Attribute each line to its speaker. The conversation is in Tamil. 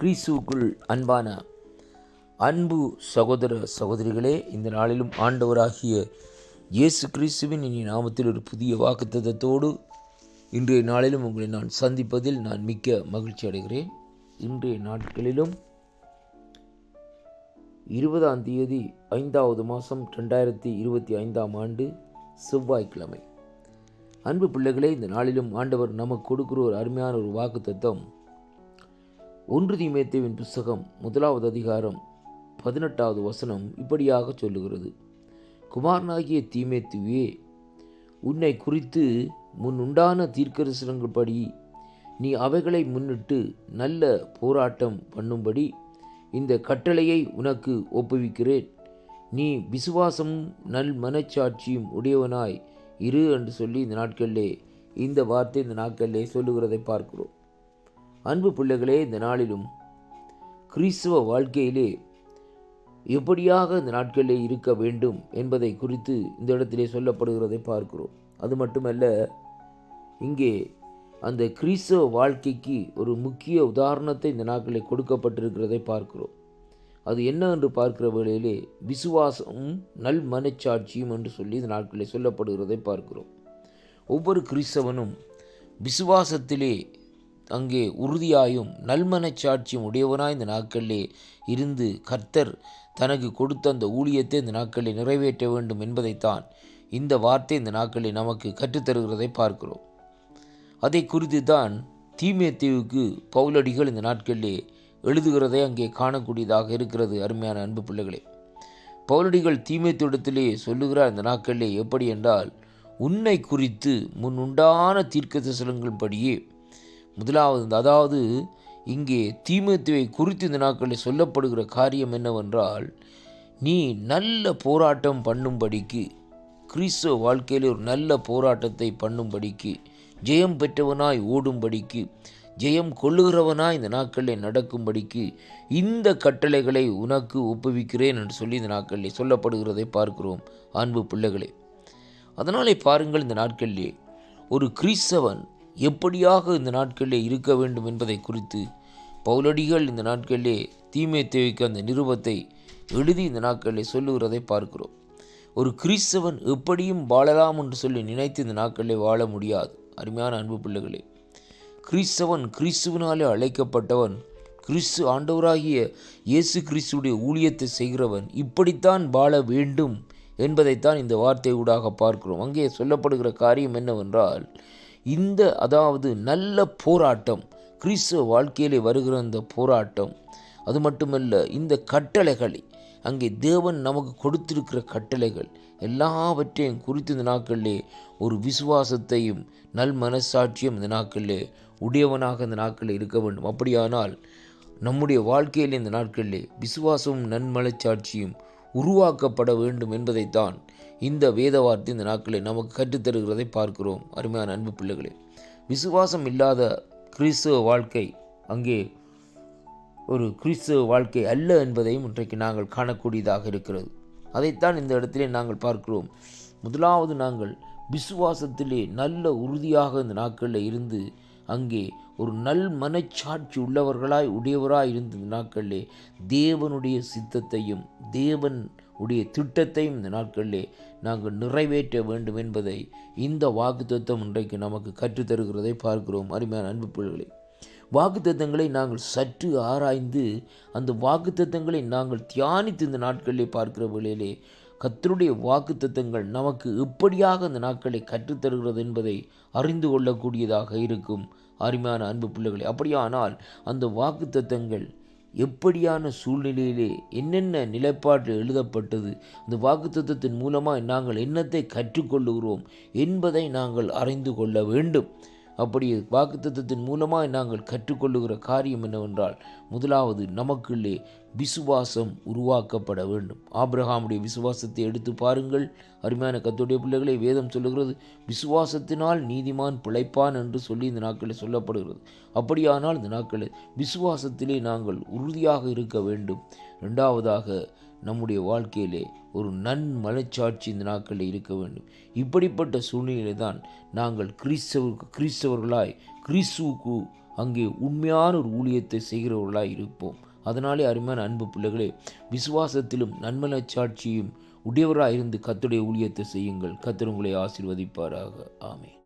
Speaker 1: கிறிஸ்துவுக்குள் அன்பான அன்பு சகோதர சகோதரிகளே இந்த நாளிலும் ஆண்டவராகிய இயேசு கிறிஸ்துவின் இனி நாமத்தில் ஒரு புதிய வாக்குத்தத்தோடு இன்றைய நாளிலும் உங்களை நான் சந்திப்பதில் நான் மிக்க மகிழ்ச்சி அடைகிறேன். இன்றைய நாட்களிலும் இருபதாம் தேதி ஐந்தாவது மாதம் ரெண்டாயிரத்தி இருபத்தி ஐந்தாம் ஆண்டு செவ்வாய்க்கிழமை. அன்பு பிள்ளைகளே இந்த நாளிலும் ஆண்டவர் நமக்கு கொடுக்கிற ஒரு அருமையான ஒரு வாக்குத்தத்தம் ஒன்று தீமேத்தேவின் புஸ்தகம் முதலாவது அதிகாரம் பதினெட்டாவது வசனம் இப்படியாக சொல்லுகிறது. குமாரனாகிய தீமேத்துவே உன்னை குறித்து முன் உண்டான தீர்க்கரசனங்கள்படி நீ அவைகளை முன்னிட்டு நல்ல போராட்டம் பண்ணும்படி இந்த கட்டளையை உனக்கு ஒப்புவிக்கிறேன். நீ விசுவாசமும் நல் மனச்சாட்சியும் உடையவனாய் இரு என்று சொல்லி இந்த நாட்களிலே இந்த வார்த்தை இந்த நாட்களிலே சொல்லுகிறதை பார்க்கிறோம். அன்பு பிள்ளைகளே இந்த நாளிலும் கிறிஸ்துவ வாழ்க்கையிலே எப்படியாக இந்த நாட்களிலே இருக்க வேண்டும் என்பதை குறித்து இந்த இடத்திலே சொல்லப்படுகிறதை பார்க்கிறோம். அது மட்டுமல்ல இங்கே அந்த கிறிஸ்தவ வாழ்க்கைக்கு ஒரு முக்கிய உதாரணத்தை இந்த நாட்களில் கொடுக்கப்பட்டிருக்கிறதை பார்க்கிறோம். அது என்ன என்று பார்க்கிற வேளையிலே விசுவாசமும் நல் மனச்சாட்சியும் என்று சொல்லி இந்த நாட்களில் சொல்லப்படுகிறதை பார்க்கிறோம். ஒவ்வொரு கிறிஸ்தவனும் விசுவாசத்திலே அங்கே உறுதியாயும் நல்மனச்சாட்சியும் உடையவனாய் இந்த நாட்களிலே இருந்து கர்த்தர் தனக்கு கொடுத்த அந்த ஊழியத்தை இந்த நாட்களில் நிறைவேற்ற வேண்டும் என்பதைத்தான் இந்த வார்த்தை இந்த நாட்களில் நமக்கு கற்றுத்தருகிறதை பார்க்கிறோம். அதை குறித்து தான் தீமேத்தேவுக்கு பவுலடிகள் இந்த நாட்களிலே எழுதுகிறதை அங்கே காணக்கூடியதாக இருக்கிறது அருமையான அன்பு பிள்ளைகளே. பவுலடிகள் தீமேத்திடத்திலே சொல்லுகிறார் இந்த நாட்களிலே எப்படி என்றால் உன்னை குறித்து முன் உண்டான தீர்க்க படியே முதலாவது அதாவது இங்கே தீமத்துவை குறித்து இந்த நாட்களில் சொல்லப்படுகிற காரியம் என்னவென்றால் நீ நல்ல போராட்டம் பண்ணும்படிக்கு கிறிஸ்துவ வாழ்க்கையில் ஒரு நல்ல போராட்டத்தை பண்ணும்படிக்கு ஜெயம் பெற்றவனாய் ஓடும்படிக்கு ஜெயம் கொள்ளுகிறவனாய் இந்த நாட்களில் நடக்கும்படிக்கு இந்த கட்டளைகளை உனக்கு ஒப்புவிக்கிறேன் என்று சொல்லி இந்த நாட்களில் சொல்லப்படுகிறதை பார்க்கிறோம் அன்பு பிள்ளைகளே. அதனாலே பாருங்கள் இந்த நாட்களிலே ஒரு கிறிஸ்தவன் எப்படியாக இந்த நாட்களிலே இருக்க வேண்டும் என்பதை குறித்து பவுலடிகள் இந்த நாட்களிலே தீமை தேவைக்கு அந்த நிருபத்தை எழுதி இந்த நாட்களிலே சொல்லுகிறதை பார்க்கிறோம். ஒரு கிறிஸ்தவன் எப்படியும் வாழலாம் என்று சொல்லி நினைத்து இந்த நாட்களிலே வாழ முடியாது. அருமையான அன்பு பிள்ளைகளே கிறிஸ்தவன் கிறிஸ்துவனாலே அழைக்கப்பட்டவன் கிறிஸ்து ஆண்டவராகிய இயேசு கிறிஸ்துடைய ஊழியத்தை செய்கிறவன் இப்படித்தான் வாழ வேண்டும் என்பதைத்தான் இந்த வார்த்தை ஊடாக பார்க்கிறோம். அங்கே சொல்லப்படுகிற காரியம் என்னவென்றால் இந்த அதாவது நல்ல போராட்டம் கிறிஸ்துவ வாழ்க்கையிலே வருகிற அந்த போராட்டம் அது மட்டுமல்ல இந்த கட்டளைகளை அங்கே தேவன் நமக்கு கொடுத்திருக்கிற கட்டளைகள் எல்லாவற்றையும் குறித்து இந்த நாட்களிலே ஒரு விசுவாசத்தையும் நல் மனசாட்சியும் இந்த நாட்களிலே உடையவனாக இந்த நாட்களில் இருக்க வேண்டும். அப்படியானால் நம்முடைய வாழ்க்கையில் இந்த நாட்களிலே விசுவாசமும் நன்மனச்சாட்சியும் உருவாக்கப்பட வேண்டும் என்பதைத்தான் இந்த வேத வார்த்தை இந்த நாட்களில் நமக்கு கற்றுத்தருகிறதை பார்க்கிறோம். அருமையான அன்பு பிள்ளைகளே விசுவாசம் இல்லாத கிறிஸ்துவ வாழ்க்கை அங்கே ஒரு கிறிஸ்துவ வாழ்க்கை அல்ல என்பதையும் இன்றைக்கு நாங்கள் காணக்கூடியதாக இருக்கிறது. அதைத்தான் இந்த இடத்திலே நாங்கள் பார்க்கிறோம். முதலாவது நாங்கள் விசுவாசத்திலே நல்ல உறுதியாக இந்த நாட்களில் இருந்து அங்கே ஒரு நல் மனச்சாட்சி உள்ளவர்களாய் உடையவராய் இருந்த இந்த நாட்களிலே தேவனுடைய சித்தத்தையும் தேவன் உடைய திட்டத்தையும் இந்த நாட்களிலே நாங்கள் நிறைவேற்ற வேண்டும் என்பதை இந்த வாக்குத்தத்தம் இன்றைக்கு நமக்கு கற்றுத்தருகிறதை பார்க்கிறோம். அருமையான அன்பு பிள்ளைகளை வாக்குத்தத்தங்களை நாங்கள் சற்று ஆராய்ந்து அந்த வாக்குத்தத்தங்களை நாங்கள் தியானித்து இந்த நாட்களிலே பார்க்கிற வேளையிலே கத்தருடைய வாக்குத்தத்தங்கள் நமக்கு எப்படியாக அந்த நாட்களை கற்றுத்தருகிறது என்பதை அறிந்து கொள்ளக்கூடியதாக இருக்கும். அருமையான அன்பு பிள்ளைகளை அப்படியானால் அந்த வாக்குத்தத்தங்கள் எப்படியான சூழ்நிலையிலே என்னென்ன நிலைப்பாட்டில் எழுதப்பட்டது? இந்த வாக்குத்தத்தின் மூலமாக நாங்கள் என்னத்தை கற்றுக்கொள்ளுகிறோம் என்பதை நாங்கள் அறிந்து கொள்ள வேண்டும். அப்படி வாக்குத்தத்தின் மூலமாக நாங்கள் கற்றுக்கொள்ளுகிற காரியம் என்னவென்றால் முதலாவது நமக்குள்ளே விசுவாசம் உருவாக்கப்பட வேண்டும். ஆப்ரஹாமுடைய விசுவாசத்தை எடுத்து பாருங்கள். அருமையான கத்துடைய பிள்ளைகளை வேதம் சொல்லுகிறது விசுவாசத்தினால் நீதிமான் பிழைப்பான் என்று சொல்லி இந்த நாட்களில் சொல்லப்படுகிறது. அப்படியானால் இந்த நாட்களில் விசுவாசத்திலே நாங்கள் உறுதியாக இருக்க வேண்டும். ரெண்டாவதாக நம்முடைய வாழ்க்கையிலே ஒரு நன் மனச்சாட்சி இந்த நாட்களில் இருக்க வேண்டும். இப்படிப்பட்ட சூழ்நிலை தான் நாங்கள் கிறிஸ்தவருக்கு கிறிஸ்தவர்களாய் கிறிஸ்துவுக்கு அங்கே உண்மையான ஒரு ஊழியத்தை செய்கிறவர்களாய் இருப்போம். அதனாலே அருமையான அன்பு பிள்ளைகளே விசுவாசத்திலும் நன்மனச்சாட்சியும் உடையவராக இருந்து கத்துடைய ஊழியத்தை செய்யுங்கள். கத்தர் உங்களை ஆசிர்வதிப்பாராக. ஆமே